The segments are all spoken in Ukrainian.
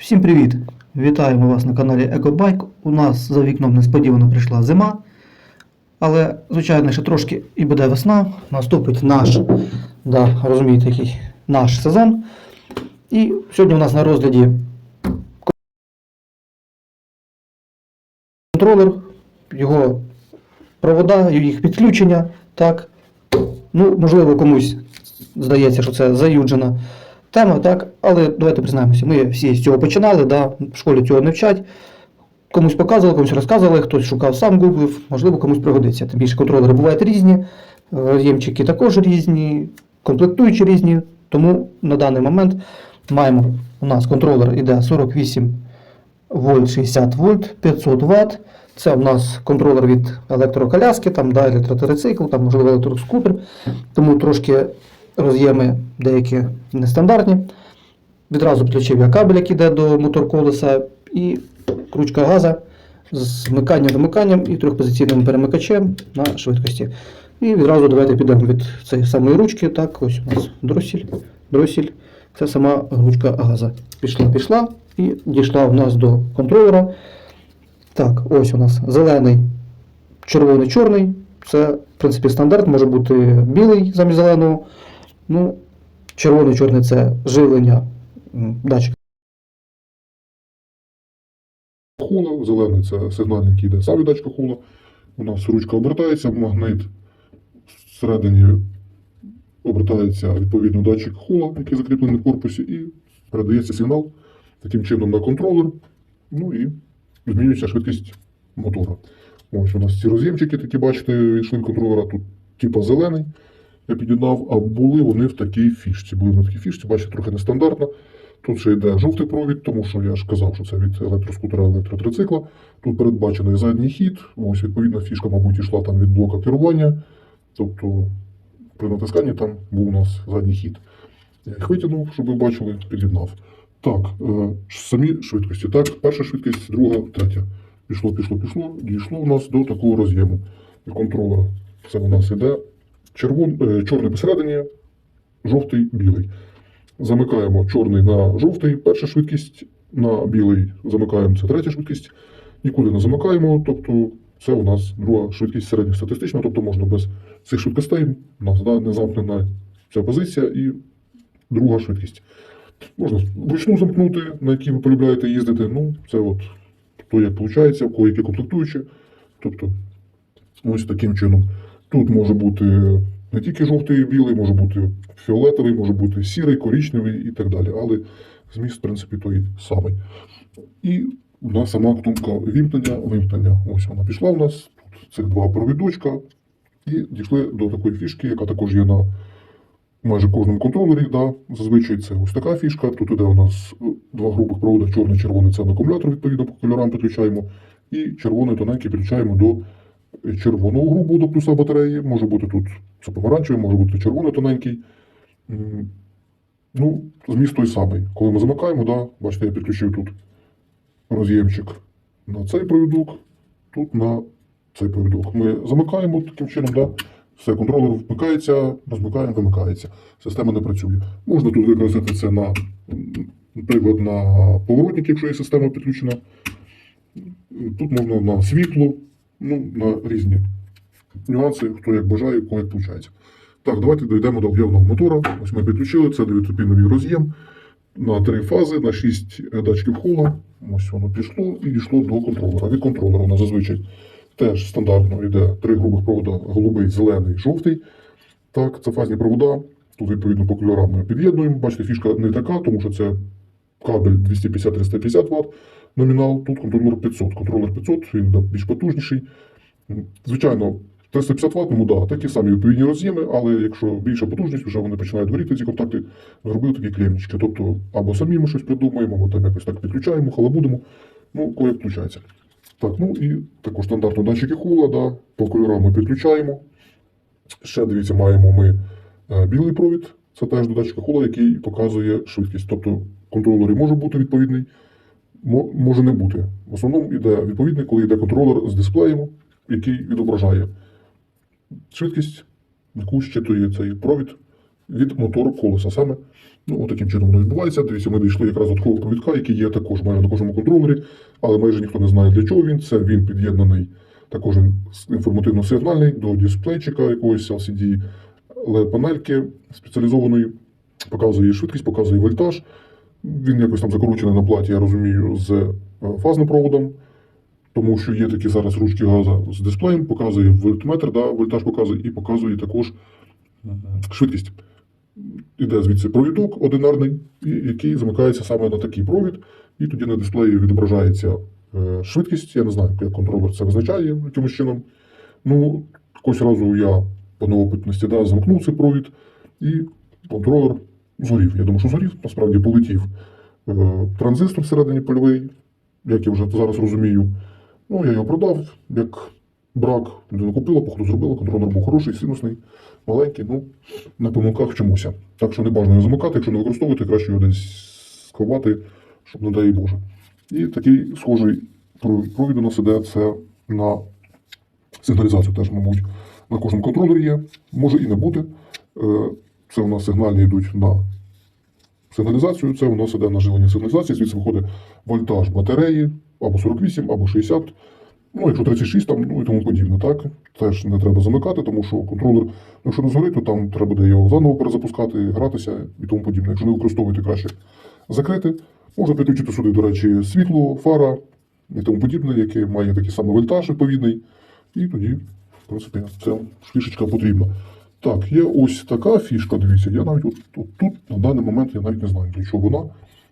Всім привіт! Вітаємо вас на каналі EcoBike. У нас за вікном несподівано прийшла зима. Але, звичайно, ще трошки і буде весна. Наступить наш, да, розумієте, який наш сезон. І сьогодні у нас на розгляді контролер, його провода, їх підключення. Так. Ну, можливо, комусь здається, що це заюджена тема, так, але давайте признаємося, ми всі з цього починали, да, в школі цього не вчать. Комусь показували, комусь розказували, хтось шукав сам гуглив, можливо, комусь пригодиться. Тим більше контролери бувають різні, роз'ємчики також різні, комплектуючі різні. Тому на даний момент маємо у нас контролер іде 48 вольт 60 вольт 500 Вт. Це у нас контролер від електроколяски, там да, електротрицикл, там можливо електроскутер. Тому трошки роз'єми деякі нестандартні. Відразу підключив я кабель, який йде до моторколеса, і кручка газа з вмиканням вимиканням і трьохпозиційним перемикачем на швидкості. І відразу давайте підемо від цієї самої ручки. Так, ось у нас дросіль, дросіль. Це сама ручка газа. Пішла, пішла і дійшла у нас до контролера. Так, ось у нас зелений, червоний, чорний. Це, в принципі, стандарт, може бути білий замість зеленого. Ну, червоний, чорний це живлення датчика. хула, зелений це сигнальник, який йде сам від датчика хула. У нас ручка обертається, магнит всередині обертається відповідно датчик хула, який закріплений в корпусі, і передається сигнал таким чином на контролер. Ну і змінюється швидкість мотора. Ось у нас ці роз'ємчики, такі бачите, від шлейф контролера тут типа зелений. Я а були вони в такій фішці. Були на такій фішці, бачите, трохи нестандартно. Тут ще йде жовтий провід, тому що я ж казав, що це від електроскутера електротрицикла. Тут передбачений задній хід. Ось відповідна фішка, мабуть, йшла там від блока керування. Тобто при натисканні там був у нас задній хід. Я їх витягнув, щоб ви бачили, під'єднав. Так, е, самі швидкості. Так, перша швидкість, друга, третя. Пішло, пішло, пішло. Дійшло у нас до такого роз'єму від контролера. Це у нас іде червон, е, чорний посередині, жовтий, білий. Замикаємо чорний на жовтий, перша швидкість, на білий замикаємо це третя швидкість. Нікуди не замикаємо, тобто це у нас друга швидкість середньостатистична, тобто можна без цих швидкостей, у нас да, не замкнена ця позиція і друга швидкість. Можна вручну замкнути, на якій ви полюбляєте їздити. Ну, це от то, як виходить, у кого які комплектуючі. Тобто, ось таким чином. Тут може бути не тільки жовтий і білий, може бути фіолетовий, може бути сірий, коричневий і так далі. Але зміст, в принципі, той самий. І у нас сама кнопка вімкнення, вимкнення. Ось вона пішла у нас. Тут цих два провідочка. І дійшли до такої фішки, яка також є на майже кожному контролері. Да. Зазвичай це ось така фішка. Тут іде у нас е, два грубих провода, чорний, червоний це на акумулятор, відповідно, по кольорам підключаємо. І червоний тоненький підключаємо до червоного грубого до плюса батареї. Може бути тут це помаранчевий, може бути червоний тоненький. Ну, зміст той самий. Коли ми замикаємо, да, бачите, я підключив тут роз'ємчик на цей провідок, тут на цей провідок. Ми замикаємо таким чином, да, все, контролер вмикається, розмикаємо, вимикається. Система не працює. Можна тут використати це на, наприклад, на поворотник, якщо є система підключена. Тут можна на світло, ну, на різні нюанси, хто як бажає, у кого як виходить. Так, давайте дійдемо до об'ємного мотора. Ось ми підключили, це 9-піновий роз'єм на три фази, на 6 датчиків хола. Ось воно пішло і дійшло до контролера. Від контролера у нас зазвичай теж стандартно йде три грубих провода: голубий, зелений, жовтий. Так, це фазні провода. Тут, відповідно, по кольорам ми під'єднуємо. Бачите, фішка не така, тому що це кабель 250-350 Вт номінал. Тут контролер 500. Контролер 500, він більш потужніший. Звичайно, 350 Вт, ну да, такі самі відповідні роз'єми, але якщо більша потужність, вже вони починають горіти ці контакти, зробили такі клемнички. Тобто або самі ми щось придумаємо, або там якось так підключаємо, халабудимо, ну, коли включається. Так, ну і також стандартно датчики хула, да, по кольорам ми підключаємо. Ще дивіться, маємо ми е, білий провід, це теж до датчика хула, який показує швидкість. Тобто в контролері може бути відповідний, може не бути. В основному йде відповідний, коли йде контролер з дисплеєм, який відображає швидкість, яку щитує цей провід від мотору колеса, саме Ну, таким чином воно відбувається. Дивіться, ми дійшли якраз до такого провідка, який є також майже на кожному контролері, але майже ніхто не знає для чого він. Це він під'єднаний також інформативно-сигнальний до дисплейчика якогось LCD LED-панельки спеціалізованої. Показує швидкість, показує вольтаж. Він якось там закручений на платі, я розумію, з е, фазним проводом. Тому що є такі зараз ручки газу з дисплеєм, показує вольтметр, да, вольтаж показує і показує також швидкість. Іде звідси провідок одинарний, який замикається саме на такий провід, і тоді на дисплеї відображається е, швидкість. Я не знаю, як контролер це визначає якимось чином. Ну, якось разу я по новопитності да, замкнув цей провід, і контролер згорів. Я думаю, що згорів, насправді полетів е, транзистор всередині польовий, як я вже зараз розумію. Ну, я його продав, як брак, людина купила, походу зробила, контролер був хороший, синусний, маленький, ну, на помилках вчимося. Так що не бажано його замикати, якщо не використовувати, краще його десь сховати, щоб не дай Боже. І такий схожий провід у нас іде це на сигналізацію теж, мабуть, на кожному контролері є. Може і не бути. Це у нас сигнальні йдуть на сигналізацію, це у нас іде на живлення сигналізації, звідси виходить вольтаж батареї або 48, або 60. Ну, якщо 36 там, ну і тому подібне, так? Теж не треба замикати, тому що контролер, якщо не згорить, то там треба буде його заново перезапускати, гратися і тому подібне. Якщо не використовуєте краще закрити, можна підключити сюди, до речі, світло, фара і тому подібне, яке має такий самий вольтаж відповідний. І тоді, в принципі, ця фішечка потрібна. Так, є ось така фішка, дивіться, я навіть от, от тут на даний момент я навіть не знаю, для чого вона.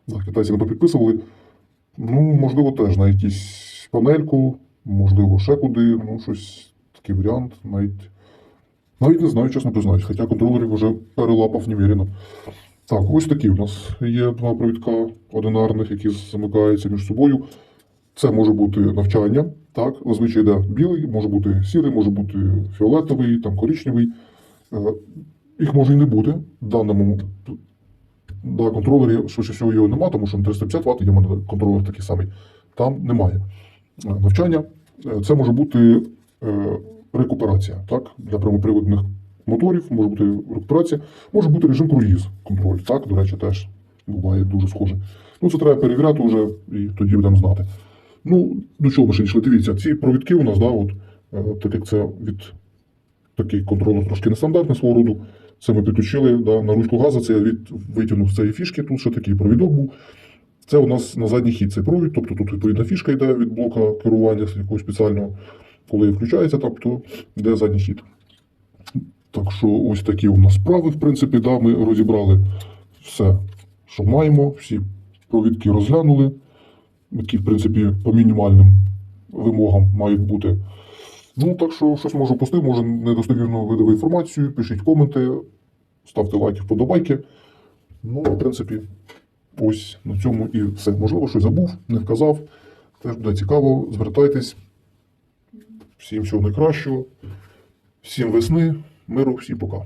Так, китайці не підписували. Ну, можливо, теж на якусь панельку, можливо, ще куди, ну, щось такий варіант, навіть. Навіть не знаю, чесно признаюсь, хоча контролерів вже перелапав немірено. Так, ось такі у нас є два провідка одинарних, які замикаються між собою. Це може бути навчання, так, зазвичай йде білий, може бути сірий, може бути фіолетовий, там коричневий. Е, Їх може і не бути в даному да, контролері, швидше всього його немає, тому що на 350 Вт є контролер такий самий. Там немає Е, навчання. Е, Це може бути рекуперація. Так? Для прямоприводних моторів може бути рекуперація, може бути режим круїз контроль. Так, до речі, теж буває дуже схоже. Ну, це треба перевіряти вже і тоді будемо знати. Ну, до чого ми ще дійшли? Дивіться, ці провідки у нас, да, от, так як це від такий контролер трошки нестандартний свого роду. Це ми підключили да, на ручку газу, це я від, витягнув з цієї фішки, тут ще такий провідок був. Це у нас на задній хід цей провід, тобто тут відповідна фішка йде від блока керування якогось спеціального. Коли включається, там, то йде задній хід. Так що ось такі у нас справи, в принципі, да, ми розібрали все, що маємо, всі провідки розглянули, які, в принципі, по мінімальним вимогам мають бути. Ну, так що щось можу пустив, може недостовірно видав інформацію, пишіть коменти, ставте лайки, вподобайки. Ну, в принципі, ось на цьому і все. Можливо, щось забув, не вказав. Теж буде цікаво, звертайтесь. Всім всього найкращого, всім весни, миру, всім пока.